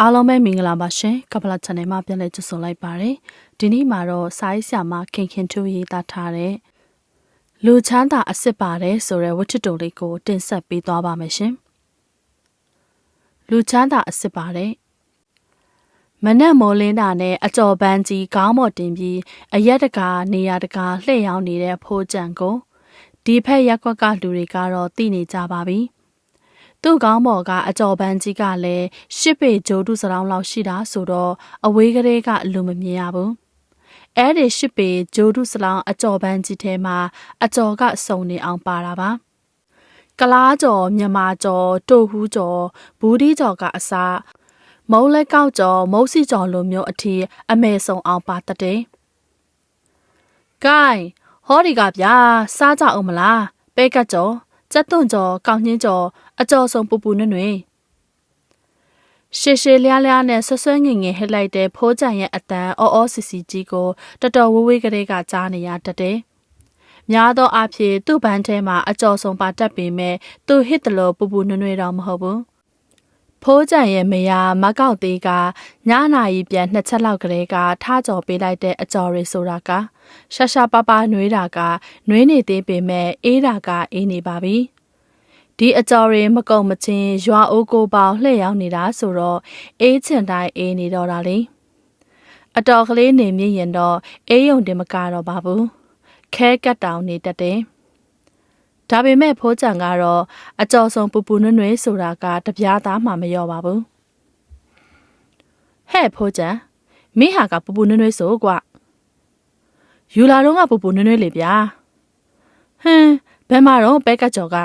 အားလုံးပဲမင်္ဂလာပါရှင်ကပလာ channel မှာပြန်လည်ကြိုဆိုလိုက်ပါတယ်ဒီနေ့မှာတော့စာရေးဆရာမခင်ခင်ထူရေးသားထားတဲ့လူချမ်းသာအစ်စ်ပါတယ်ဆိုတဲ့ဝတ္ထုတိုလေးကိုတင်ဆက်ပေးသွားပါမယ်ရှင်လူချမ်းသာအစ်စ်ပါတယ်မနက်မိုးလင်းတာနဲ့အကြော်ပန်းကြီးခေါင်းပေါ်တင်ပြီးအရက်တကာနေရာတကာလှည့်ရောက်နေတဲ့ဖိုးကြံကိုဒီဖက်ရက်ကွက်ကလူတွေကတော့သိနေကြပါပြီ။ သူ့ကောင်းပေါ်ကအကြော်ပန်းကြီးကလည်းရှစ်ပေဂျိုးတုစရောင်းလောက်ရှိတာဆိုတော့အဝေးကလေးကအလိုမမြင်ရဘူး။အဲ့ဒီရှစ်ပေဂျိုးတုစလောင်းအကြော်ပန်းကြီးထဲမှာအကြော်ကစုံနေအောင်ပါတာပါ။ကလားကြော်မြမာကြော်တိုဟူးကြော်ဘူးဒီကြော်ကအစားမုံလက်ကောက်ကြော်မုတ်စီကြော်လိုမျိုးအထီးအမေဆုံအောင်ပါတတဲ့။ gain ဟောဒီကဗျာစားကြအောင်မလားပဲကတ်ကြော် ကြက်သွန်ကြော်ကောက်နှင်းကြော်အကျော်ဆုံးပူပူနွနွေရှေရှေလျားလျားနဲ့ဆွဆွဲငင်ငင်ဟစ်လိုက်တဲ့ဖိုးကြံရဲ့အတန်အော်အော်စီစီကြီးကိုတော်တော်ဝေးဝေးကလေးကကြားနေရတတ်တယ်။များသောအားဖြင့်သူ့ဘန်းထဲမှာအကျော်ဆုံးပါတတ်ပေမဲ့သူဟစ်တလို့ပူပူနွနွေတော့မဟုတ်ဘူး။ ဖိုးကြံရဲ့မယားမကောက်သေးကညနာရီပြန်နှစ်ချက်လောက်ကလေးကထားကြော်ပေးလိုက်တဲ့အကျော်ရီဆိုတာကရှာရှာပါပါနှွေးတာကနှွေးနေသေးပေမဲ့အေးတာကအေးနေပါပြီ။ဒီအကြော်တွေမကုံမချင်းရွာအိုးကိုပေါလှည့်ရောက်နေတာဆိုတော့အေးချင်တိုင်းအေးနေတော့တာလေအတော်ကလေးနေမြင့်ရင်တော့အေးယုံတင်မကတော့ပါဘူးခဲကတ်တောင်နေတတ်တယ် ဒါပေမဲ့ဖိုးကြံကတော့အကြော်ဆုံးပူပူနွနွေးဆိုတာကတပြားသားမှမလျော့ပါဘူးဟဲ့ဖိုးကြံမင်းဟာကပူပူနွနွေးဆိုကွယူလာတော့ကပူပူနွနွေးလေဗျာဟင်းဘယ်မှာတော့ပဲကတ်ကြော်က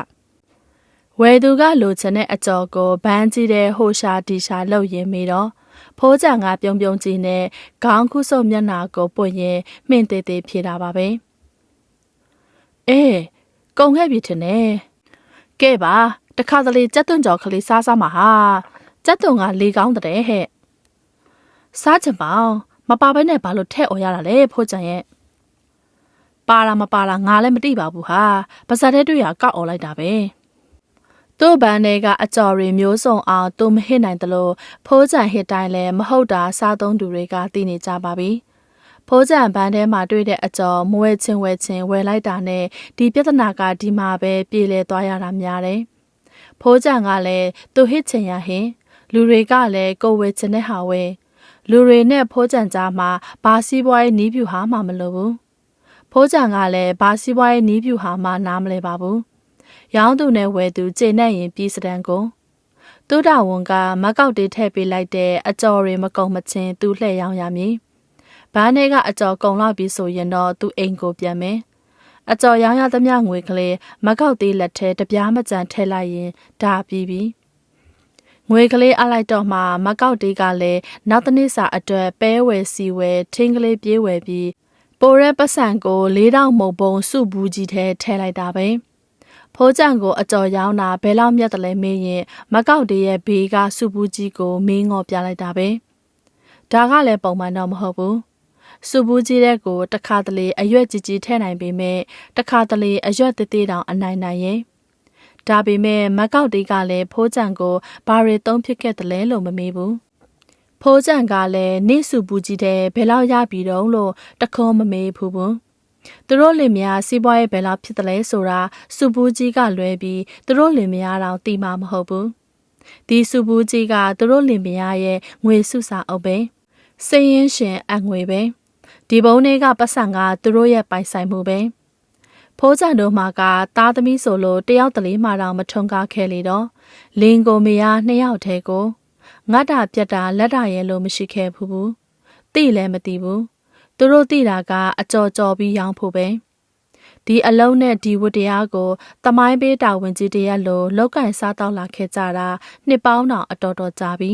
ဝယ်သူကလိုချင်တဲ့အကြော်ကိုဘန်းကြီးတဲ့ဟိုရှာတီရှာလှုပ်ရင်းမိတော့ဖိုးကြံကပြုံပြုံကြီးနဲ့ခေါင်းခုဆုပ်မျက်နာကိုပွင့်ရင်မှင်သေးသေးဖြေတာပါပဲအေး ကုံခဲ့ပြီထင်တယ်ကဲပါတခါတလေကြက်သွန်ကြော်ကလေးစားစားမှာဟာကြက်သွန်ကလေကောင်းတဲ့ဟဲ့စားချင်ပါမပါဘဲနဲ့ဘာလို့ထဲ့អော်ရတာလဲဖိုးကြံရဲ့ပါလာမပါလာငါလည်းမသိပါဘူးဟာပါဇက်ထဲတွေ့ရကောက်អော်လိုက်တာပဲသူ့ဘန်းထဲကအကြော်ရီမျိုးစုံအောင်သူမဟစ်နိုင်သလိုဖိုးကြံဟစ်တိုင်းလည်းမဟုတ်တာစားသုံးသူတွေကသိနေကြပါပြီ။ ဖိုးကြံဘန်းထဲမှာတွေ့တဲ့အကြော်မဝဲချင်းဝဲချင်းဝဲလိုက်တာနဲ့ဒီပြဿနာကဒီမှာပဲပြေလည်သွားရတာများတယ်။ဖိုးကြံကလည်းသူဟစ်ချင်ရဟင်လူတွေကလည်းကိုဝဲချင်တဲ့ဟာဝဲလူတွေနဲ့ဖိုးကြံကြားမှာဘာစီးပွားရေးနီးပြူဟာမှမလိုဘူး။ဖိုးကြံကလည်းဘာစီးပွားရေးနီးပြူဟာမှနားမလဲပါဘူး။ရောင်းသူနဲ့ဝယ်သူကျေနပ်ရင်ပြီးစတန်ကိုသူတဝန်ကမကောက်တေးထည့်ပေးလိုက်တဲ့အကြော်တွေမကုံမချင်းသူလှည့်ရောင်းရမည်။ ဘားနဲ့ကအကြော်ကုံလောက်ပြီးဆိုရင်တော့သူအိမ်ကိုပြန်မယ်။အကြော်ရောင်းရသမျှငွေကလေးမကောက်သေးလက်ထဲတပြားမကြံထည့်လိုက်ရင်ဒါပြီးပြီ။ငွေကလေးအလိုက်တော့မှမကောက်တေးကလည်းနောက်တစ်နေ့စာအတွက်ပဲဝယ်စီဝယ်ထင်းကလေးပြေးဝယ်ပြီးပိုရဲပတ်စံကို၄တောင်မုံပုံစုဘူးကြီးထဲထည့်လိုက်တာပဲ။ဖိုးကြံကိုအကြော်ရောင်းတာဘယ်လောက်မြတ်တယ်လဲမေးရင်မကောက်တည်းရဲ့ဘေးကစုပူးကြီးကိုမင်းငေါ်ပြလိုက်တာပဲဒါကလည်းပုံမှန်တော့မဟုတ်ဘူး စုပူးကြီးတဲ့ကိုတခါတလေအရွက်ကြီးကြီးထဲနိုင်ပေမဲ့တခါတလေအရွက်သေးသေးတောင်အနိုင်နိုင်ရဲ့ဒါပေမဲ့မကောက်တေးကလည်းဖိုးကြံကိုဘာတွေသုံးဖြစ်ခဲ့တယ်လဲလို့မမေးဘူးဖိုးကြံကလည်းနေစုပူးကြီးတဲ့ဘယ်လောက်ရပြီတော့လို့တခေါမမေးဘူးဘူးသူတို့လင်မယားစီးပွားရေးဘယ်လောက်ဖြစ်တယ်လဲဆိုတာစုပူးကြီးကလွဲပြီးသူတို့လင်မယားတော့သိမှာမဟုတ်ဘူးဒီစုပူးကြီးကသူတို့လင်မယားရဲ့ငွေစုစာအုပ်ပဲစိတ်ရင်းရှင်အငွေပဲ ဒီဘုံတွေကပတ်စံကသူတို့ရဲ့ပိုင်ဆိုင်မှုပဲဖိုးကြံတို့မှာကသားသမီးဆိုလို့တယောက်တလေမှတော့မထုံကားခဲ့လေတော့လင်ကိုမယားနှစ်ယောက်တည်းကိုငတ်တာပြက်တာလက်တာရဲလို့မရှိခဲ့ဘူးဘူးသိလည်းမသိဘူးသူတို့သိတာကအကြော်ကြော်ပြီးရောင်းဖို့ပဲဒီအလုံးနဲ့ဒီဝတ္တရားကိုတမိုင်းပေးတာဝန်ကြီးတရက်လိုလောက်ကင်စားတော့လာခဲ့ကြတာနှစ်ပေါင်းတော့အတော်တော်ကြာပြီ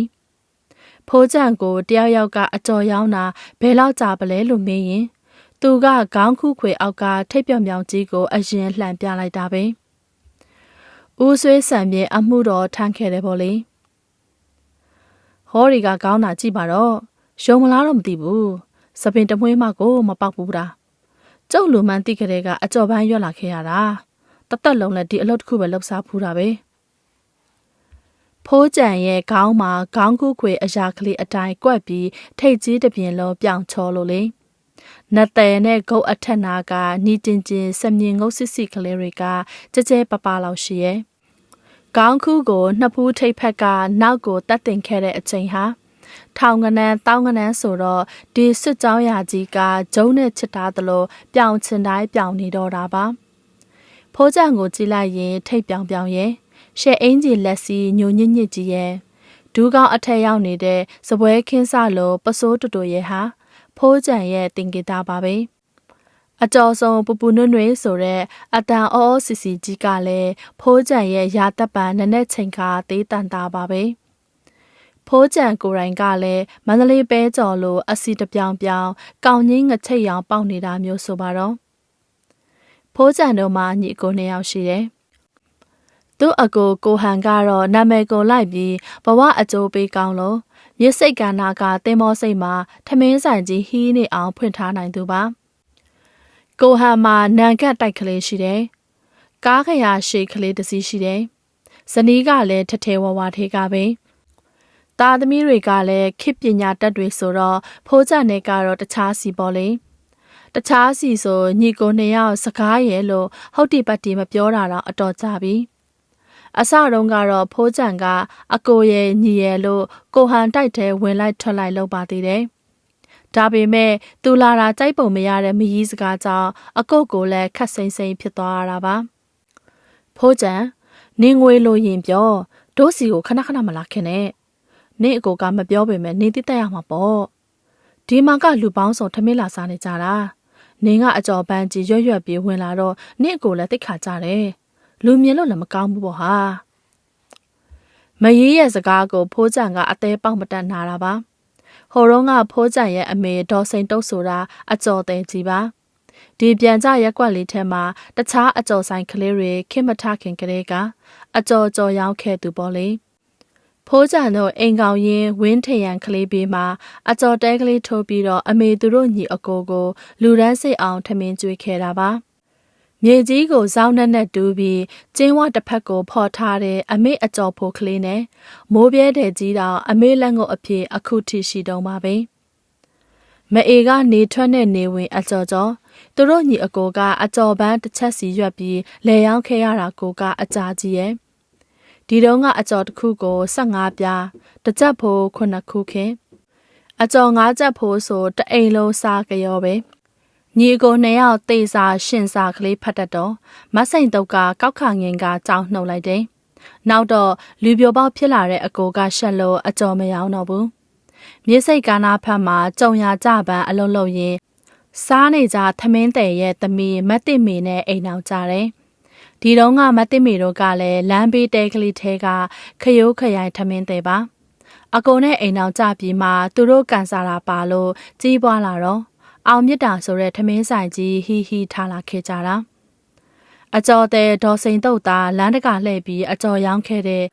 ဖိုးကြံကိုတယောက်ယောက်ကအကြော်ရောင်းတာဘယ်လောက်ကြာပလဲလို့မေးရင် သူကခေါင်းခုခွေအောက်ကထိပ်ပြောင်ပြောင်ကြီးကိုအရင်လှန်ပြလိုက်တာပဲဦးဆွေးဆံမြေအမှုတော်ထမ်းခဲ့တယ်ပေါ့လေဟောဒီကကောင်းတာကြည့်ပါတော့ရုံမလားတော့မသိဘူးစပင်တမွေးမကိုမပေါက်ဘူးတာကျုပ်လူမှန်းတိကြတဲ့ကအကြော်ပန်းရွက်လာခဲ့ရတာတသက်လုံးလည်းဒီအလုပ်တစ်ခုပဲလှုပ်ရှားဖူးတာပဲ ဖိုးကြံရဲ့ခေါင်းမှာခေါင်းကူးခွေအရာကလေးအတိုင်းကွက်ပြီးထိတ်ကြီးတစ်ပြင်လုံးပြောင်ချောလို့လေနတ်တဲ့နဲ့ဂုတ်အထက်နာကနီတင်ကျင်စမြင်ငုတ်စစ်စစ်ကလေးတွေကကြဲကြဲပပလောက်ရှိရဲ့ခေါင်းခုကိုနှစ်ဖူးထိတ်ဖက်ကနောက်ကိုတတ်တင်ခဲ့တဲ့အချိန်ဟာထောင်ကနန်းတောင်းကနန်းဆိုတော့ဒီစစ်ကြောင်းရာကြီးကဂျုံနဲ့ချစ်သားသလိုပြောင်ချင်တိုင်းပြောင်နေတော့တာပါဖိုးကြံကိုကြည့်လိုက်ရင်ထိတ်ပြောင်ပြောင်ရဲ့ ရှယ်အင်းကြီးလက်စီညိုညစ်ညစ်ကြီးရဲ့ဒူးကောင်းအထက်ရောက်နေတဲ့စပွဲခင်းစလိုပစိုးတူတူရဲ့ဟာဖိုးကြံရဲ့တင်ကေတာပါပဲအကျော်ဆုံးပူပူနွနွေဆိုတဲ့အတန်အောစီစီကြီးကလည်းဖိုးကြံရဲ့ရာတပ်ပံနနဲ့ချိန်ခါသေးတန်တာပါပဲဖိုးကြံကိုယ်တိုင်ကလည်းမန္တလေးပဲကျော်လိုအစီတပြောင်ပြောင်ကောင်းငင်းငချိတ်ရောင်ပေါက်နေတာမျိုးဆိုပါတော့ဖိုးကြံတို့မှညီကိုနှစ်ယောက်ရှိတယ် သူ့အကိုကိုဟန်ကတော့နာမည်ကိုလိုက်ပြီးဘဝအကျိုးပေးကောင်းလို့မြစ်စိတ်ကနာကတင်မောစိတ်မှာထမင်းဆိုင်ကြီးဟီးနေအောင်ဖွင့်ထားနိုင်သူပါကိုဟန်မှာနံကတ်တိုက်ကလေးရှိတယ်ကားခရာရှေကလေးတစ်စီးရှိတယ်ဇနီးကလည်းထထဲဝဝထေးကပဲသားသမီးတွေကလည်းခေပညာတတ်တွေဆိုတော့ဖိုးကြနဲ့ကတော့တခြားစီပေါ့လေတခြားစီဆိုညီကိုနှစ်ယောက်စကားရဲ့လို့ဟုတ်တိပတ်တိမပြောတာတော့အတော်ကြပြီ။ အစတုန်းကတော့ဖိုးကြံကအကိုရဲ့ညီရဲ့လို့ကိုဟန်တိုက်တဲ့ဝင်လိုက်ထွက်လိုက်လုပ်ပါသေးတယ်။ဒါပေမဲ့သူလာတာကြိုက်ပုံမရတဲ့မရီးစကားကြောင့်အကုတ်ကိုလည်းခက်စိမ့်စိမ့်ဖြစ်သွားရတာပါ။ဖိုးကြံနင်းငွေလို့ရင်ပြောဒိုးစီကိုခဏခဏမလာခင်နဲ့နင့်အကိုကမပြောပေမဲ့နေတိတက်ရမှာပေါ့။ဒီမှာကလူပေါင်းစုံထမင်းလာစားနေကြတာ။နင်းကအကြော်ပန်းကြီးရွရွ့ပြေးဝင်လာတော့နင့်အကိုလည်းတိတ်ခါကြတယ်။ လူမြင်လို့လည်းမကောင်းဘူးပေါ့ဟာမရေးရဲ့စကားကိုဖိုးကြံကအသေးပေါက်မတတ်နာတာပါဟိုတော့ကဖိုးကြံရဲ့အမေဒေါ်စိန်တုတ်ဆိုတာအကျော်သေးကြီးပါဒီပြန်ကြရက်ွက်လေးထဲမှာတခြားအကျော်ဆိုင်ကလေးတွေခင်မထခင်ကလေးကအကျော်ကြော်ရောက်ခဲ့သူပေါ့လေဖိုးကြံတို့အိမ်ကောင်ရင်ဝင်းထရန်ကလေးပေးမှာအကျော်တဲကလေးထိုးပြီးတော့အမေသူတို့ညီအကိုကိုလူရန်စိတ်အောင်ထမင်းကျွေးခဲ့တာပါ မြေကြီးကိုစောင်းနဲ့နဲ့တူးပြီးကျင်းဝတစ်ဖက်ကိုဖော်ထားတဲ့အမေအကျော်ဖိုကလေးနဲ့မိုးပြဲတဲ့ကြီးတောင်အမေလက်ငုပ်အဖြစ်အခုထိရှိတုံးပါပဲမအေကနေထွက်တဲ့နေဝင်အကျော်ကျော်သူတို့ညီအကိုကအကျော်ပန်းတစ်ချက်စီရွက်ပြီးလဲရောက်ခဲ့ရတာကိုကအကြာကြီးရဲ့ဒီတုန်းကအကျော်တစ်ခုကို15ပြားတစ်ချက်ဖိုး9ခုခင်အကျော်9ချက်ဖိုးဆိုတအိမ်လုံးစားကြောပဲ ညီကိုနှစ်ယောက်တေစာရှင်စာကလေးဖတ်တတ်တော့မဆိုင်တော့ကကောက်ခငင်ကကြောင်းနှုတ်လိုက်တယ်။နောက်တော့လူပြိုပေါက်ဖြစ်လာတဲ့အကိုကရှက်လို့အကြော်မရောတော့ဘူး။မြေစိတ်ကာနာဖက်မှာကြုံရကြပန်းအလုံးလုံးရင်စားနေကြသမင်းတဲ့ရဲ့သမီးမတ်တိမီနဲ့အိမ်အောင်ကြတယ်။ဒီတော့ကမတ်တိမီတို့ကလည်းလမ်းဘေးတဲကလေးထဲကခရိုးခရိုင်သမင်းတဲ့ပါ။အကုန်နဲ့အိမ်အောင်ကြပြီးမှသူတို့ကန်စားတာပါလို့ကြီးပွားလာတော့ အောင်မြစ်တာဆိုတဲ့ထမင်းဆိုင်ကြီးဟီဟီထားလာခဲ့ကြတာအကျော်တဲ့ဒေါ်စိန်တုတ်သားလမ်းတကလှည့်ပြီးအကျော်ရောင်းခဲ့တဲ့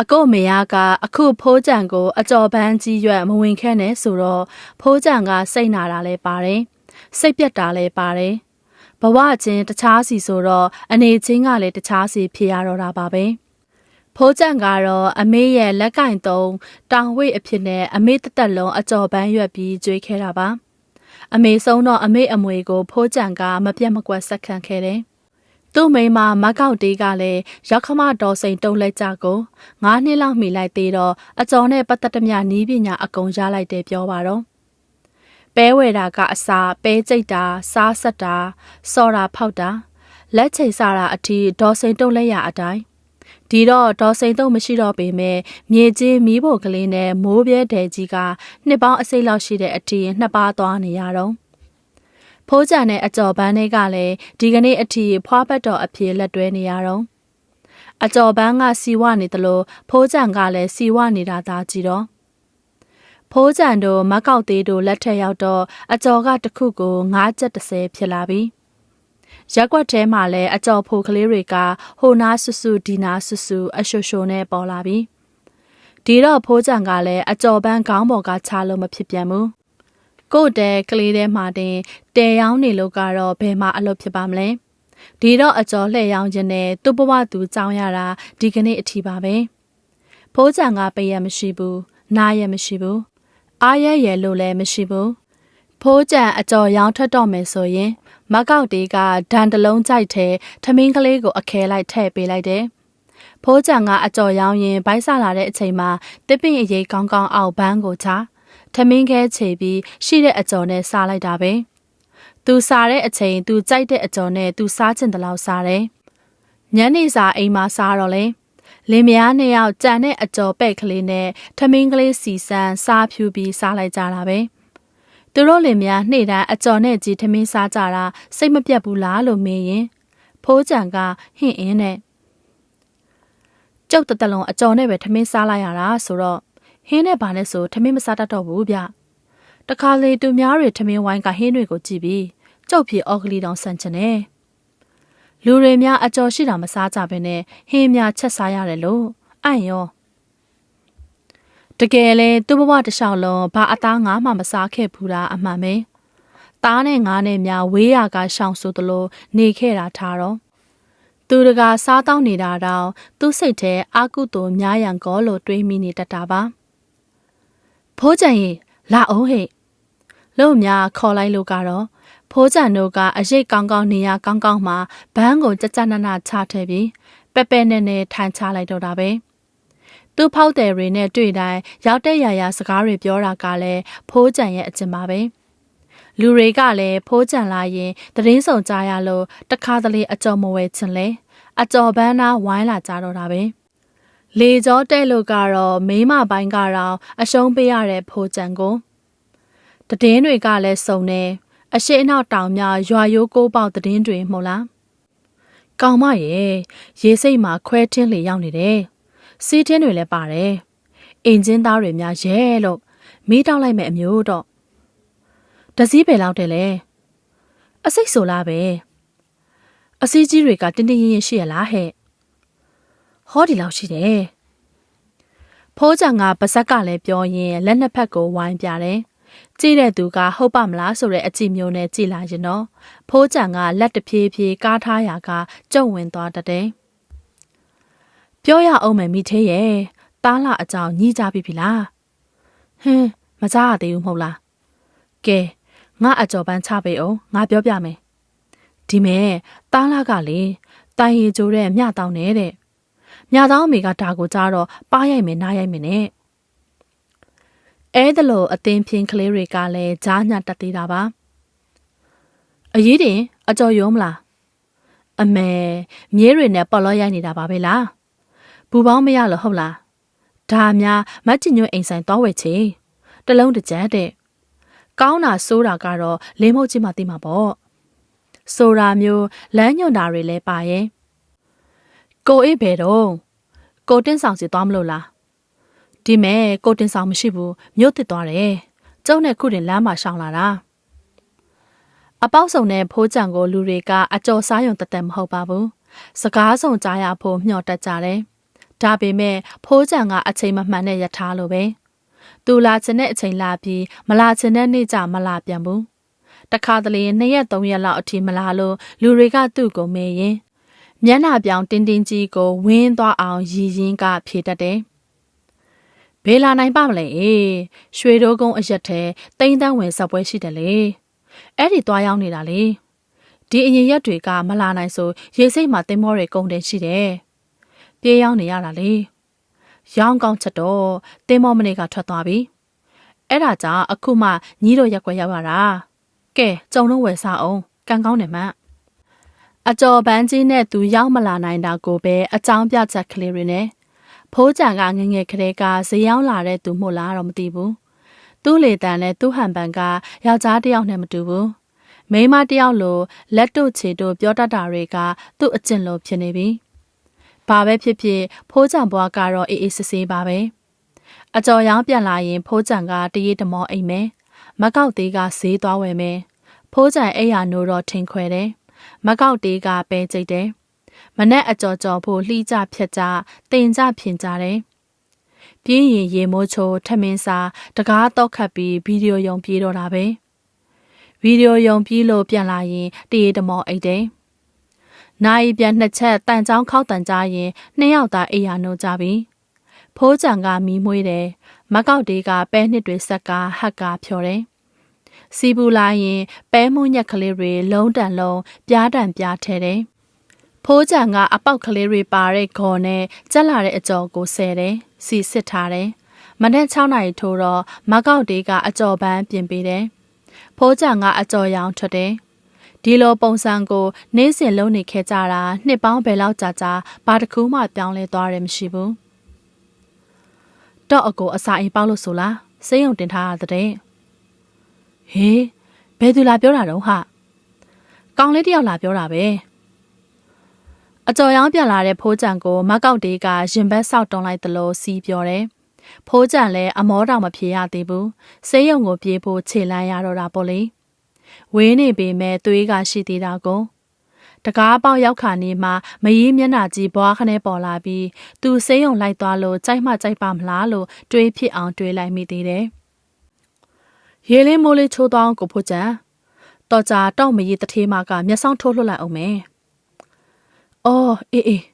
အကိုမေယားကအခုဖိုးကြံကို အကျော်ပန်းကြီးရွက်မဝင်ခဲ့နဲ့ဆိုတော့ဖိုးကြံကစိတ်နာတာလဲပါတယ်စိတ်ပြက်တာလဲပါတယ်ဘဝချင်းတခြားစီဆိုတော့အနေချင်းကလည်းတခြားစီဖြစ်ရတော့တာပါပဲဖိုးကြံကတော့အမေရဲ့လက်ကင်သုံးတောင်ဝိတ်အဖြစ်နဲ့အမေတသက်လုံးအကျော်ပန်းရွက်ပြီးကြွေးခဲ့တာပါ အမေဆုံးတော့အမေအမွေကို ဖိုးကြံကမပြတ်မကွက်ဆက်ခံခဲ့တယ်။သူ့မိမမကောက်တေးကလည်းရောက်ခမတော်စိန်တုံးလက်ကြကိုငါးနှစ်လောက်မိလိုက်သေးတော့အကျော်နဲ့ပတ်သက်သမျှနီးပညာအကုန်ရလိုက်တယ်ပြောပါတော့။ပဲဝဲတာကအစာပဲကြိတ်တာစားဆက်တာစော်တာဖောက်တာလက်ချိန်စားတာအထိဒေါ်စိန်တုံးလက်ရအတိုင်း ဒီတော့ဒေါ်စိန်တော့မရှိတော့ပေမဲ့မြေကြီးမီးဖို့ကလေးနဲ့မိုးပြဲဒဲကြီးကနှစ်ပေါင်းအစိမ့်လောက်ရှိတဲ့အထိနှစ်ပါးသွားနေရတော့ဖိုးကြံတဲ့အကြော်ပန်းတွေကလည်းဒီကနေ့အထိဖွားပတ်တော်အဖြစ်လက်တွဲနေရတော့အကြော်ပန်းကစီဝနေသလိုဖိုးကြံကလည်းစီဝနေတာသာကြည့်တော့ဖိုးကြံတို့မကောက်သေးတို့လက်ထက်ရောက်တော့အကြော်ကတစ်ခုကို9ကျပ်30ဖြစ်လာပြီ ရက်ွက်ထဲမှာလည်းအကြော်ဖိုကလေးတွေကဟိုနာဆူဆူဒီနာဆူဆူအရှုရှုနဲ့ပေါ်လာပြီဒီတော့ဖိုးကြံကလည်းအကြော်ပန်းခေါင်းပေါ်ကချလို့မဖြစ်ပြန်ဘူးကို့တဲကလေးထဲမှာတင်တဲရောင်းနေလို့ကတော့ဘယ်မှာအလုပ်ဖြစ်ပါမလဲဒီတော့အကျော်လှည့်ရောင်းခြင်းနဲ့သူ့ဘဝသူကြောင်းရတာဒီကနေ့အထီပါပဲဖိုးချံကပရက်မရှိဘူးနားရက်မရှိဘူးအားရရလို့လည်းမရှိဘူးဖိုးချံအကြော်ရောင်းထွက်တော့မယ်ဆိုရင် မကောက်တေးကဒန်တလုံးကြိုက်တဲ့ထမင်းကလေးကိုအခဲလိုက်ထည့်ပေးလိုက်တယ်ဖိုးချံကအကြော်ရောင်းရင်ဘိုက်ဆလာတဲ့အချိန်မှာတစ်ပင်အရေးကောင်းကောင်းအောက်ဘန်းကိုချထမင်းခဲချေပြီးရှိတဲ့အကြော်နဲ့စားလိုက်တာပဲသူစားတဲ့အချိန်သူကြိုက်တဲ့အကြော်နဲ့သူစားချင်တယ်လို့စားတယ်ညနေစာအိမ်မှာစားတော့လေလင်မယားနှစ်ယောက်ကြံတဲ့အကြော်ပဲ့ကလေးနဲ့ထမင်းကလေးစီစမ်းစားဖြူပြီးစားလိုက်ကြတာပဲ သူတို့လင်မယားနေ့တိုင်းအကြော်နဲ့ကြီးထမင်းစားကြတာစိတ်မပြတ်ဘူးလားလို့မေးရင်ဖိုးကြံကဟင့်အင်းနဲ့ကျုပ်တတလုံးအကြော်နဲ့ပဲထမင်းစားလိုက်ရတာဆိုတော့ဟင်းနဲ့ဘာနဲ့ဆိုထမင်းမစားတတ်တော့ဘူးဗျတခါလေသူများတွေထမင်းဝိုင်းကဟင်းတွေကိုကြည့်ပြီးကျုပ်ပြေအော်ကလေးတောင်ဆန့်ချင်တယ်လူတွေများအကြော်ရှိတာမစားကြဘဲနဲ့ဟင်းများချက်စားရတယ်လို့အံ့ရော တကယ်လဲသူ့ဘဝတစ်လျှောက်လုံးဘာအသားငါမှမစားခဲ့ဘူးတာအမှန်ပဲသားနဲ့ငါးနဲ့များဝေးရကရှောင်ဆိုသလိုနေခဲ့တာထားတော့သူတကာစားတောင်းနေတာတော့သူ့စိတ်ထဲအာကုသို့များရန်ကောလို့တွေးမိနေတတ်တာပါဖိုးကြံရင်လာအောင်ဟဲ့လို့များခေါ်လိုက်လို့ကတော့ဖိုးကြံတို့ကအရိတ်ကောင်းကောင်းနေရကောင်းကောင်းမှဘန်းကိုကြကြနနချထည့်ပြီးပက်ပက်နဲ့နဲ့ထိုင်ချလိုက်တော့တာပဲ သူ့ဖောက်တယ်တွေနဲ့တွေ့တိုင်းရောက်တဲ့ရရစကားတွေပြောတာကလည်းဖိုးကြံရဲ့အကျင့်ပါပဲလူတွေကလည်းဖိုးကြံလာရင်သတင်းဆောင်ကြရလို့တခါတလေအကြော်မဝဲချင်လဲအကြော်ပန်းနာဝိုင်းလာကြတော့တာပဲလေကြောတဲ့လို့ကတော့မိမပိုင်းကတော့အရှုံးပေးရတဲ့ဖိုးကြံကိုတည်င်းတွေကလည်းစုံနေအရှိအနောက်တောင်များရွာရိုးကိုးပေါက်တည်င်းတွေမဟုတ်လားကောင်မရဲ့ရေစိတ်မှာခွဲထင်းလေရောက်နေတယ် စီးထင်းတွေလည်းပါတယ်အင်ဂျင်သားတွေများရဲလို့မီးတောက်လိုက်မဲ့အမျိုးတော့တစည်းပဲလောက်တယ်လေအစိတ်ဆိုလားပဲအစည်းကြီးတွေကတင်းတင်းရင်ရင်ရှိရလားဟဲ့ဟောဒီလောက်ရှိတယ်ဖိုးကြံကပါဇက်ကလည်းပြောရင်လက်နှစ်ဖက်ကိုဝိုင်းပြတယ်ကြည့်တဲ့သူကဟုတ်ပါမလားဆိုတဲ့အကြည့်မျိုးနဲ့ကြည်လာရင်တော့ဖိုးကြံကလက်တဖြည်းဖြည်းကားထားရာကကြုံဝင်သွားတတဲ့ ပြောရအောင်မယ်မိသေးရဲ့တားလာအကြောင်းညှိကြပြီပြီလားဟင်းမစားရသေးဘူးမဟုတ်လားကဲငါအကြော်ပန်းချပေးအောင်ငါပြောပြမယ်ဒီမဲ့တားလာကလေတိုင်ရီကျိုးတဲ့မြတောင်းနေတဲ့မြတောင်းအမေကဒါကိုကြားတော့ပါရိုက်မယ်နားရိုက်မယ်နဲ့အဲဒါလို့အသင်ဖြင်းကလေးတွေကလည်းကြားညတက်သေးတာပါအရေးတင်အကြော်ရုံးမလားအမေမြဲတွေနဲ့ပေါ်လောရိုက်နေတာပါပဲလား ဘူပေါင်းမရလို့ဟုတ်လားဒါများမတ်ချညွန့်အိမ်ဆိုင်သွားဝယ်ချေတလုံးတစ်ကြက်တဲ့ကောင်းတာဆိုးတာကတော့လင်းမုတ်ကြီးမှသိမှာပေါ့ဆိုတာမျိုးလမ်းညွန်တာတွေလည်းပါရဲ့ကိုအေးဘယ်တော့ကိုတင်းဆောင်စီသွားမလို့လားဒီမဲ့ကိုတင်ဆောင်မရှိဘူးမြို့တစ်သွားတယ်ကျုံနဲ့ခုတင်လမ်းမှာရှောင်လာတာအပေါက်စုံနဲ့ဖိုးကြံကိုလူတွေကအကြော်စားရုံတသက်မဟုတ်ပါဘူးစကားစုံကြားရဖို့မျှော်တက်ကြတယ် ဒါပေမဲ့ဖိုးကြံကအချိန်မမှန်တဲ့ယထာလိုပဲသူလာချင်တဲ့အချိန်လာပြီးမလာချင်တဲ့နေ့ကျမလာပြန်ဘူးတခါတလေနှစ်ရက်သုံးရက်လောက်အထိမလာလို့လူတွေကသူ့ကိုမေးရင်မျက်နှာပြောင်တင်းတင်းကြီးကိုဝင်းသွားအောင်ရည်ရင်းကဖြေတတ်တယ်ဘေးလာနိုင်ပါမလဲအေးရွှေတိုးကုန်းအရက်ထဲတိမ့်တန်းဝင်ဆက်ပွဲရှိတယ်လေအဲ့ဒီသွားရောက်နေတာလေဒီအရင်ရက်တွေကမလာနိုင်ဆိုရေစိတ်မှာတင်မောတွေကုန်တယ်ရှိတယ် ပြေးရောက်နေရတာလေရောင်းကောင်းချက်တော့တင်မောမနေကထွက်သွားပြီအဲ့ဒါကြောင့်အခုမှညီးတို့ရက်ွက်ရောက်ရတာကဲကြုံတော့ဝယ်စားအောင်ကံကောင်းတယ်မှအကျော်ပန်းကြီးနဲ့သူရောက်မလာနိုင်တာကိုပဲအကြောင်းပြချက်ကလေးတွေနဲ့ဖိုးကြံကငငယ်ကလေးကဇေယောင်းလာတဲ့သူမို့လားတော့မသိဘူးသူ့လေတန်နဲ့သူ့ဟန်ပန်ကယောက်ျားတစ်ယောက်နဲ့မတူဘူးမိန်းမတစ်ယောက်လိုလက်တို့ခြေတို့ပြောတတ်တာတွေကသူ့အကျင့်လိုဖြစ်နေပြီ ဘာပဲဖြစ်ဖြစ်ဖိုးကြံဘွားကတော့အေးအေးဆေးဆေးပါပဲအကြော်ရောင်းပြန်လာရင်ဖိုးကြံကတရေတမောအိမ်မယ်မကောက်သေးကဈေးသွားဝယ်မယ်ဖိုးကြံအိယာနိုးတော့ထိန်ခွဲတယ်မကောက်သေးကပဲကြိတ်တယ်မနဲ့အကြော်ကြော်ဖို့လှီးကြဖြက်ကြတင်ကြဖြင်ကြတယ်ပြင်းရင်ရေမိုးချိုထမင်းစာတကားတော့ခတ်ပြီးဗီဒီယိုယုံပြေးတော့တာပဲဗီဒီယိုယုံပြေးလို့ပြန်လာရင်တရေတမောအိတ်တယ် နိုင်ပြန်နှစ်ချက်တန်ချောင်းခောက်တန်ကြရင်နှစ်ယောက်သားအိယာနိုးကြပြီဖိုးကြံကမီးမွေးတယ်မကောက်တေးကပဲနှစ်တွေဆက်ကဟက်ကဖြော်တယ်စီပူလာရင်ပဲမှုညက်ကလေးတွေလုံးတန်လုံးပြားတန်ပြားထဲတယ်ဖိုးကြံကအပေါက်ကလေးတွေပါတဲ့ခေါ်နဲ့ကြက်လာတဲ့အကြော်ကိုဆဲတယ်စီစစ်ထားတယ်မနေ့6နာရီထိုးတော့မကောက်တေးကအကြော်ပန်းပြင်ပေးတယ်ဖိုးကြံကအကြော်ရောင်ထွက်တယ် ဒီလိုပုံစံကိုနေ့စဉ်လုံးနေခဲ့ကြတာနှစ်ပေါင်းဘယ်လောက်ကြာကြာဘာတစ်ခုမှပြောင်းလဲသွားတယ်မရှိဘူးတော့အကိုအစာအိမ်ပေါက်လို့ဆိုလားစိတ်ယုံတင်ထားရတဲ့ဟေးဘယ်သူလာပြောတာတော့ဟာကောင်းလေးတယောက်လာပြောတာပဲအကြော်ရောင်းပြန်လာတဲ့ဖိုးကြံကိုမကောက်တေးကရင်ဘက်ဆောက်တုံးလိုက်သလိုစီးပြောတယ်ဖိုးကြံလည်းအမောတောင်မဖြေရသေးဘူးစိတ်ယုံကိုပြေးဖို့ခြေလန်းရတော့တာပေါ့လေ ဝေးနေပေမဲ့သွေးကရှိသေးတာကိုတကားပေါက်ရောက်ခါနေမှမရီးမျက်နှာကြီးဘွားခနဲပေါ်လာပြီးသူစိမ့်ုံလိုက်သွားလို့ကြိုက်မှကြိုက်ပါမလားလို့တွေးဖြစ်အောင်တွေးလိုက်မိသေးတယ်။ရေလင်းမိုးလေးချိုးသွားအောင်ကိုဖို့ချံတော်ကြတော့မရီးတထေးမကမျက်စောင်းထိုးလွှတ်လိုက်အောင်မယ်။အော်အေးအေး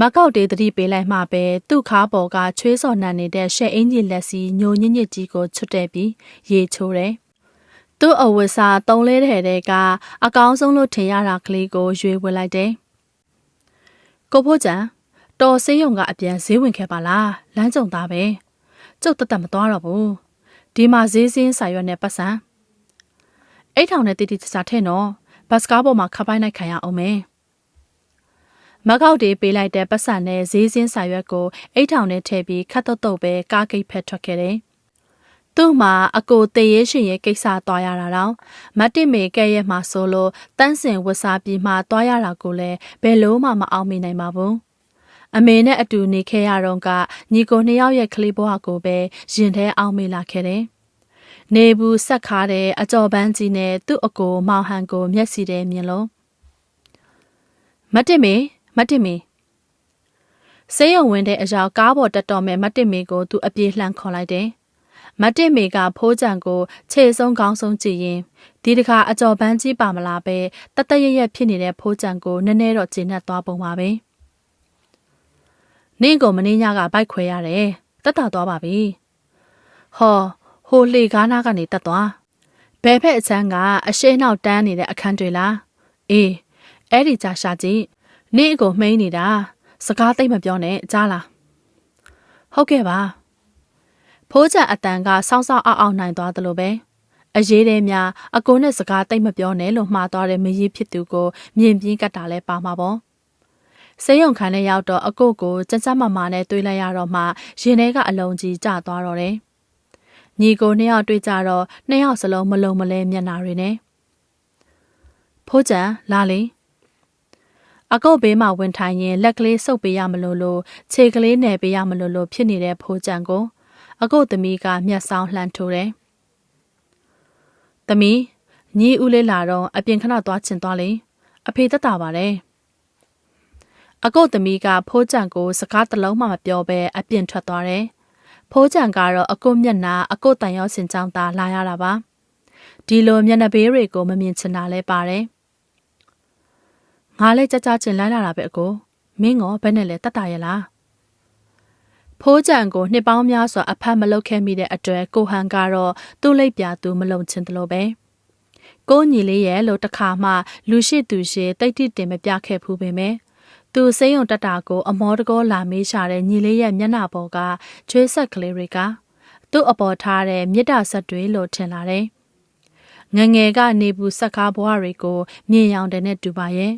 မကောက်တေးတတိပေးလိုက်မှပဲသူ့ခါပေါ်ကချွေးစော်နံနေတဲ့ရှဲအင်ကြီးလက်စီညိုညစ်ညစ်ကြီးကိုချွတ်တဲ့ပြီးရေချိုးတယ်။ သူ့အဝတ်စားတုံးလဲတဲ့တဲ့ကအကောင်းဆုံးလို့ထင်ရတာကလေးကိုရွေးဝတ်လိုက်တယ်။ကိုဖို့ချံတော်ဆေးရုံကအပြန်ဈေးဝင်ခဲ့ပါလားလမ်းကြုံသားပဲကျုပ်တသက်မသွားတော့ဘူးဒီမှာဈေးစင်းဆိုင်ရွက်နဲ့ပတ်စံအိတ်ထောင်နဲ့တီတီချာထဲ့နော်ဘတ်စကားပေါ်မှာခပိုက်နိုင်ခံရအောင်မယ်မကောက်တေးပေးလိုက်တဲ့ပတ်စံနဲ့ဈေးစင်းဆိုင်ရွက်ကိုအိတ်ထောင်နဲ့ထည့်ပြီးခတ်တော့တော့ပဲကားဂိတ်ဖက်ထွက်ခဲ့တယ် သူ့မှာအကိုတရေရှင်ရဲ့ကိစ္စသွားရတာတော့မတ်တစ်မေကဲ့ရဲ့မှာဆိုလို့တန်းစင်ဝစားပြီးမှသွားရတာကိုလည်းဘယ်လို့မှမအောင်မိနိုင်ပါဘူးအမေနဲ့အတူနေခဲ့ရတော့ကညီကိုနှစ်ယောက်ရဲ့ကလေးဘဝကိုပဲရင်ထဲအောင်မေလာခဲ့တယ်နေဘူးဆက်ခါတဲ့အကြော်ပန်းကြီးနဲ့သူ့အကိုမောင်ဟန်ကိုမျက်စီထဲမြင်လို့မတ်တစ်မေမတ်တစ်မေဆေးရုံဝင်တဲ့အရာကားပေါ်တက်တော်မဲ့မတ်တစ်မေကိုသူအပြေးလှမ်းခေါ်လိုက်တယ် မတ်တစ်မေကဖိုးကြံကိုခြေဆုံးကောင်းဆုံးကြည့်ရင်ဒီတခါအကြော်ပန်းကြီးပါမလားပဲတတရရက်ဖြစ်နေတဲ့ဖိုးကြံကိုနည်းနည်းတော့ကျဉ်တ်သွားပုံပါပဲနင့်ကိုမင်းညကဘိုက်ခွဲရတယ်တက်တာသွားပါပြီဟောဟိုလေကားနာကနေတက်သွားဘယ်ဖက်အချမ်းကအရှိနောက်တန်းနေတဲ့အခန်းတွေလားအေးအဲ့ဒီကြာရှာကြည့်နင့်ကိုမှိန်းနေတာစကားသိမ့်မပြောနဲ့ကြားလားဟုတ်ကဲ့ပါ ဖိုးချအတန်ကစောင်းစောင်းအောက်အောက်နိုင်သွားသလိုပဲအရေးတဲ့များအကိုနဲ့စကားတိတ်မပြောနဲ့လို့မှားသွားတဲ့မကြီးဖြစ်သူကိုမြင်ပြင်းကတ်တာလဲပါမှာပေါ့စေယုံခံနဲ့ရောက်တော့အကိုကိုစက်စမမနဲ့တွေးလိုက်ရတော့မှရင်ထဲကအလုံးကြီးကျသွားတော့တယ်ညီကိုနှစ်ယောက်တွေ့ကြတော့နှစ်ယောက်စလုံးမလုံမလဲမျက်နှာတွေနဲ့ဖိုးချံလာလေအကုတ်ဘေးမှာဝင်ထိုင်ရင်လက်ကလေးစုပ်ပေးရမလို့လို့ခြေကလေးနယ်ပေးရမလို့လို့ဖြစ်နေတဲ့ဖိုးချံကို အကုတ်သမီးကမျက်စောင်းလှမ်းထိုးတယ်။သမီးညီဦးလေးလာတော့အပြင်ခဏသွားချင်သွားလေအဖေတက်တာပါတယ်။အကုတ်သမီးကဖိုးကြံကိုစကားတလုံးမှမပြောဘဲအပြင်ထွက်သွားတယ်။ဖိုးကြံကတော့အကုတ်မျက်နှာအကုတ်တန်ရောက်စင်ကြောင်းသားလာရတာပါ။ဒီလိုမျက်နှာပေးတွေကိုမမြင်ချင်တာလဲပါတယ်။ငါလည်းကြကြချင်းလမ်းလာတာပဲအကိုမင်းရောဘယ်နဲ့လဲတက်တာရဲ့လား။ ဖိုးကြံကိုနှစ်ပေါင်းများစွာအဖတ်မလုပ်ခဲ့မိတဲ့အတွက်ကိုဟန်ကတော့သူ့လိပ်ပြသူမလုံချင်တယ်လို့ပဲကိုညီလေးရဲ့လို့တခါမှလူရှိသူရှိတိတ်တိတင်မပြခဲ့ဘူးပေမဲ့သူစိမ့်ုံတက်တာကို အမောတကောလာမေးရှာတဲ့ညီလေးရဲ့မျက်နှာပေါ်ကချွေးဆက်ကလေးတွေကသူ့အပေါ်ထားတဲ့မြစ်တာဆက်တွေလို့ထင်လာတယ်ငငယ်ကနေဘူးဆက်ကားဘွားတွေကိုမြင်ရောင်တဲ့နဲ့တူပါရဲ့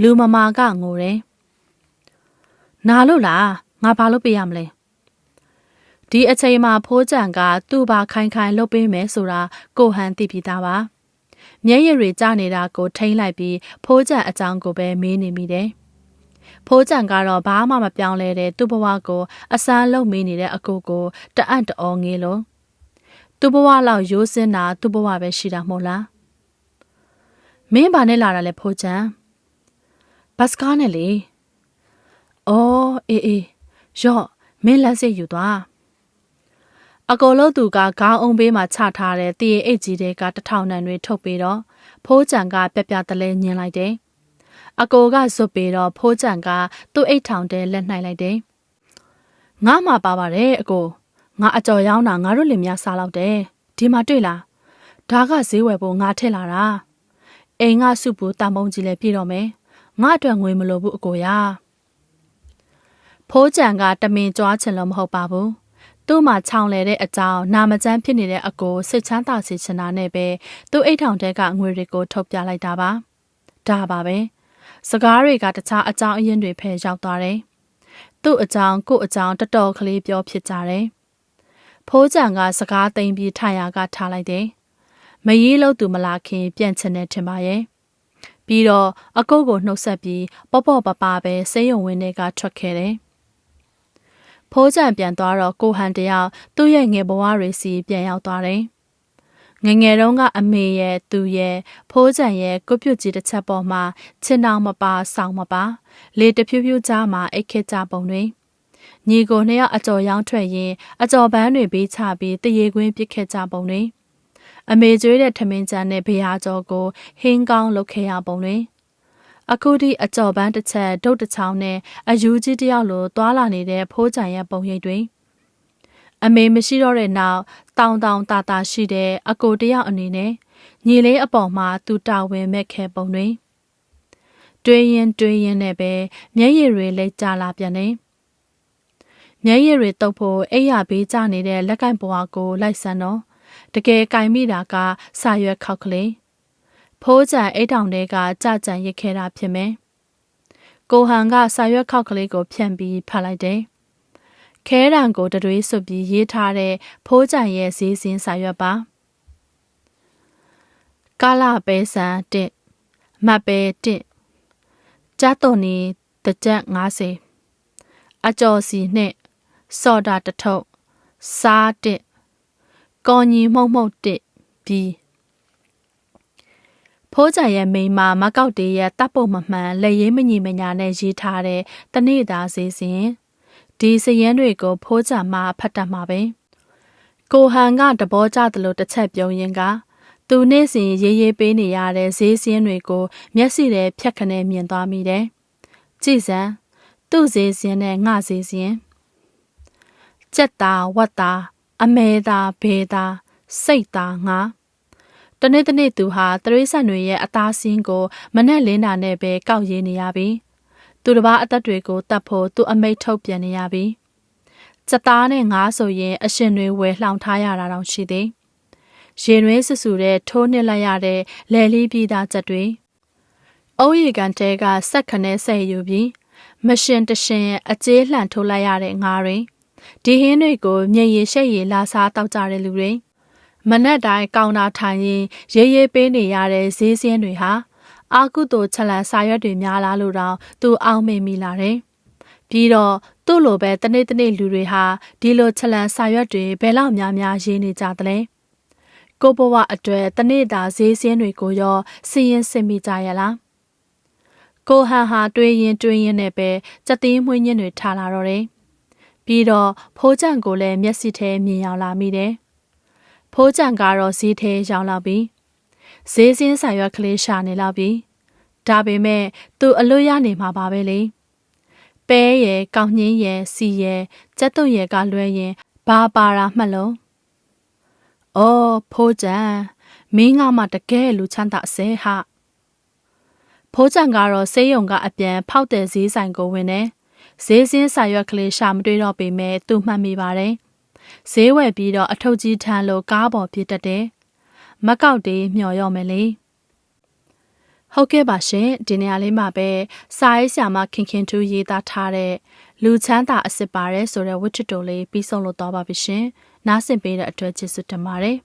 လူမမာကငိုတယ်နာလို့လား ငါဘာလုပ်ပေးရမလဲဒီအချိန်မှာဖိုးကြံကသူ့ဘာခိုင်ခိုင်လုပ်ပေးမယ်ဆိုတာကိုဟန်သိပြီးသားပါမျက်ရည်တွေကျနေတာကိုထိမ့်လိုက်ပြီးဖိုးကြံအကြောင်းကိုပဲမေးနေမိတယ်ဖိုးကြံကတော့ဘာမှမပြောင်းလဲတဲ့သူ့ဘဝကိုအစမ်းလုံးမေးနေတဲ့အကိုကိုတအံ့တော်ငေးလို့သူ့ဘဝလောက်ရိုးစင်းတာသူ့ဘဝပဲရှိတာမဟုတ်လားမင်းဘာနဲ့လာတာလဲဖိုးချံဘတ်စကားနဲ့လေအော်အေးအေး ရော့မင်းလက်စစ်ယူသွားအကောလို့သူကခေါင်းအုံးဘေးမှာချထားတဲ့တည်အိတ်ကြီးတွေကတထောင်နံတွေထုတ်ပြီးတော့ဖိုးကြံကပြပြတလဲညင်လိုက်တယ်အကိုကဇွတ်ပြီးတော့ဖိုးကြံကသူ့အိတ်ထောင်တဲလက်နှိုက်လိုက်တယ်ငါမှပါပါတယ်အကိုငါအကြော်ရောင်းတာငါတို့လင်မယားစားလောက်တယ်ဒီမှာတွေ့လားဒါကဈေးဝယ်ဖို့ငါထည့်လာတာအိမ်ကစုပူတန်ပုံကြီးလည်းပြည့်တော့မယ်ငါအတွက်ငွေမလိုဘူးအကိုရ ဖိုးကြံကတမင်ကြွားချင်လို့မဟုတ်ပါဘူးသူ့မှာခြောင်လေတဲ့အကြောင်းနာမကျန်းဖြစ်နေတဲ့အကိုစိတ်ချမ်းသာစေချင်တာနဲ့ပဲသူ့အိတ်ထောင်တဲကငွေတွေကိုထုတ်ပြလိုက်တာပါဒါပါပဲစကားတွေကတခြားအကြောင်းအရင်းတွေဖယ်ရောက်သွားတယ်သူ့အကြောင်းကို့အကြောင်းတတော်ကလေးပြောဖြစ်ကြတယ်ဖိုးကြံကစကားသိမ်းပြီးထိုင်ရာကထားလိုက်တယ်မရီးလို့သူမလာခင်ပြန်ချင်တယ်ထင်ပါရဲ့ပြီးတော့အကုတ်ကိုနှုတ်ဆက်ပြီးပေါ့ပေါ့ပပပဲဆေးရုံဝင်းထဲကထွက်ခဲ့တယ် ဖိုးကြံပြန်သွားတော့ကိုဟန်တယောက်သူ့ရဲ့ငယ်ဘဝတွေစီပြန်ရောက်သွားတယ်ငငယ်တုန်းကအမေရဲ့သူရဲ့ဖိုးကြံရဲ့ကုပြုတ်ကြီးတစ်ချက်ပေါ်မှာချင်းတောင်မပါဆောင်းမပါလေတဖြူးဖြူးကြားမှာအိတ်ခစ်ကြပုံတွေညီကိုနှစ်ယောက်အကြော်ရောင်းထွက်ရင်အကြော်ပန်းတွေပေးချပြီးတရေခွင်းပစ်ခဲ့ကြပုံတွေအမေကျွေးတဲ့ထမင်းကြမ်းနဲ့ဘရာကျော်ကိုဟင်းကောင်းလုပ်ခဲ့ရပုံတွေ အခုထိအကြော်ပန်းတစ်ချက်ဒုတ်တစ်ချောင်းနဲ့အယူကြီးတယောက်လိုသွာလာနေတဲ့ဖိုးကြံရဲ့ပုံရိပ်တွေအမေမရှိတော့တဲ့နောက်တောင်တောင်တာတာရှိတဲ့အကိုတယောက်အနေနဲ့ညီလေးအပေါ်မှာသူတာဝန်မဲ့ခဲပုံတွေတွေးရင်တွေးရင်နဲ့ပဲမျက်ရည်တွေလက်ကြလာပြန်တယ်မျက်ရည်တွေတုပ်ဖို့အိယာဘေးကျနေတဲ့လက်ကင်ပွားကိုလိုက်ဆန်းတော့တကယ်ကင်မိတာကစာရွက်ခောက်ကလေး ဖိုးကြံအိတ်တောင်တဲကကြကြံရစ်ခဲ့တာဖြစ်မယ်ကိုဟန်ကစာရွက်ခောက်ကလေးကိုဖြန့်ပြီးဖတ်လိုက်တယ်ခဲတံကိုတတွေးဆွပြီးရေးထားတဲ့ဖိုးကြံရဲ့ဈေးစင်းစာရွက်ပါကာလပဲဆန်တစ်မတ်ပဲတစ်ကျတ်တော်နီတကြက်90အကျော်စီနှစ်စော်တာတထုပ်စားတစ်ကော်ညီမှုံမှုံတစ်ပြီး ဖိုးကြရဲ့မိန်းမမကောက်တေးရဲ့တပ်ပုံမမှန်လက်ရင်းမညီမညာနဲ့ရေးထားတဲ့တနေ့သားစီစဉ်ဒီစရင်းတွေကိုဖိုးကြမှာဖတ်တတ်မှာပဲကိုဟန်ကတဘောကြသလိုတစ်ချက်ပြုံးရင်ကသူနေ့စဉ်ရေးရေးပေးနေရတဲ့ဈေးစင်းတွေကိုမျက်စိနဲ့ဖြတ်ခနဲ့မြင်သွားမိတယ်ကြည်စံသူ့ဈေးစင်းနဲ့ငှဈေးစင်းကြက်သားဝတ်သားအမဲသားဘေးသားစိတ်သားငါ တနေ့တနေ့သူဟာတရိษံတွေရဲ့အသားစင်းကိုမနဲ့လင်းတာနဲ့ပဲကောက်ရည်နေရပြီသူတစ်ပါးအသက်တွေကိုတတ်ဖို့သူအမိတ်ထုတ်ပြန်နေရပြီစသားနဲ့ငါဆိုရင်အရှင်တွေဝယ်လှောင်ထားရတာတောင်ရှိသေးရေရွေးဆဆူတဲ့ထိုးနှစ်လိုက်ရတဲ့လယ်လီပြည်သားချက်တွေအုပ်ရီကန်တဲကဆက်ခနဲဆက်ယူပြီးမရှင်တရှင်အကျေးလှန်ထိုးလိုက်ရတဲ့ငါတွေဒီဟင်းတွေကိုမြေရည်ရှက်ရည်လာစားတောက်ကြတဲ့လူတွေ မနက်တိုင်းကောင်တာထိုင်ရင်ရေးရေးပေးနေရတဲ့ဈေးစင်းတွေဟာအာကုသိုချက်လန်စာရွက်တွေများလားလို့တော့သူအောင်းမေမိလာတယ်။ပြီးတော့သူ့လိုပဲတနေ့တနေ့လူတွေဟာဒီလိုချက်လန်စာရွက်တွေဘယ်လောက်များများရေးနေကြသလဲ။ကိုဘဝအတွက်တနေ့တာဈေးစင်းတွေကိုရောစီရင်စစ်မိကြရလား။ကိုဟန်ဟာတွေးရင်တွေးရင်နဲ့ပဲစက်သေးမွှင်းညင်းတွေထားလာတော့တယ်။ပြီးတော့ဖိုးကြံကိုလည်းမျက်စိထဲမြင်ရောက်လာမိတယ်။ ဖိုးကြံကတော့ဈေးထဲရောက်လာပြီးဈေးစင်းဆိုင်ရွက်ကလေးရှာနေလောက်ပြီဒါပေမဲ့သူအလွတ်ရနေမှာပါပဲလေပဲရယ်ကောက်ညင်းရယ်စီရယ်ကြက်သွရယ်ကလွဲရင်ဘာပါတာမှတ်လုံးအော်ဖိုးကြံမင်းကမှတကယ်လူချမ်းသာဆဲဟာဖိုးကြံကတော့ဆေးရုံကအပြန်ဖောက်တဲ့ဈေးဆိုင်ကိုဝင်တယ်ဈေးစင်းစာရွက်ကလေးရှာမတွေ့တော့ပေမဲ့သူမှတ်မိပါတယ် ဈေးဝယ်ပြီးတော့အထုပ်ကြီးထမ်းလို့ကားပေါ်ပြစ်တက်တယ်မကောက်တေးမျော်ရော့မယ်လေဟုတ်ကဲ့ပါရှင်ဒီနေရာလေးမှာပဲစာရေးဆရာမခင်ခင်တူရေးသားထားတဲ့လူချမ်းသာအစ်စ်ပါရဲဆိုတဲ့ဝတ္ထုတိုလေးပြီးဆုံးလို့တော့ပါပြီရှင်နားဆင်ပေးတဲ့အတွက်ကျေးဇူးတင်ပါတယ်